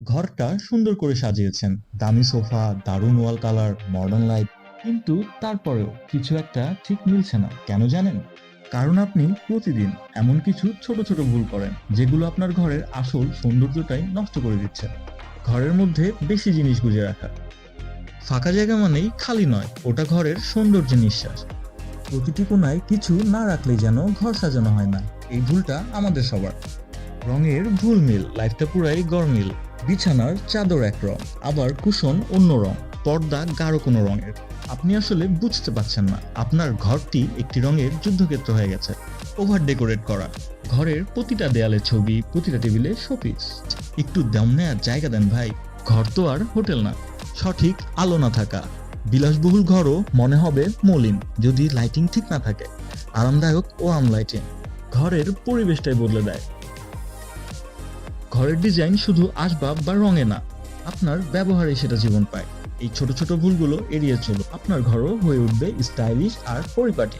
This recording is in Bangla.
ঘরটা সুন্দর করে সাজিয়েছেন। দামি সোফা, দারুণ ওয়াল কালার মডার্ন লাইট কিন্তু তারপরেও কিছু একটা ঠিক মিলছে না, কেন জানেন? কারণ আপনি প্রতিদিন এমন কিছু ছোট ছোট ভুল করেন, যেগুলো আপনার ঘরের আসল সৌন্দর্যটাই নষ্ট করে দিচ্ছে। ঘরের মধ্যে বেশি জিনিস গুজে রাখা। ফাঁকা জায়গা মানেই খালি নয়, ওটা ঘরের সৌন্দর্যের নিঃশ্বাস। প্রতিটি কোনায় কিছু না রাখলেই যেন ঘর সাজানো হয় না, এই ভুলটা আমাদের সবার। রঙের ভুল মিল লাইফটা পুরাই গরমিল বিছানার চাদর এক রং, আবার কুশন অন্য রং, পর্দা গাঢ় কোনো রঙের। আপনি আসলে বুঝতে পারছেন না, আপনার ঘরটি একটি রঙের যুদ্ধক্ষেত্র হয়ে গেছে। ওভার ডেকোরেট করা, ঘরের প্রতিটা দেয়ালে ছবি, প্রতিটা টেবিলে শোপিস। একটু দাম নেওয়ার জায়গা দেন ভাই, ঘর তো আর হোটেল না, সঠিক আলো না থাকা। বিলাসবহুল ঘরও মনে হবে মলিন, যদি লাইটিং ঠিক না থাকে, আরামদায়ক ও আম লাইটিং ঘরের পরিবেশটাই বদলে দেয়। ঘরের ডিজাইন শুধু আসবাব বা রঙে না, আপনার ব্যবহারে সেটা জীবন পায়। এই ছোট ছোট ভুলগুলো এড়িয়ে চলো আপনার ঘরও হয়ে উঠবে স্টাইলিশ আর পরিপাটি।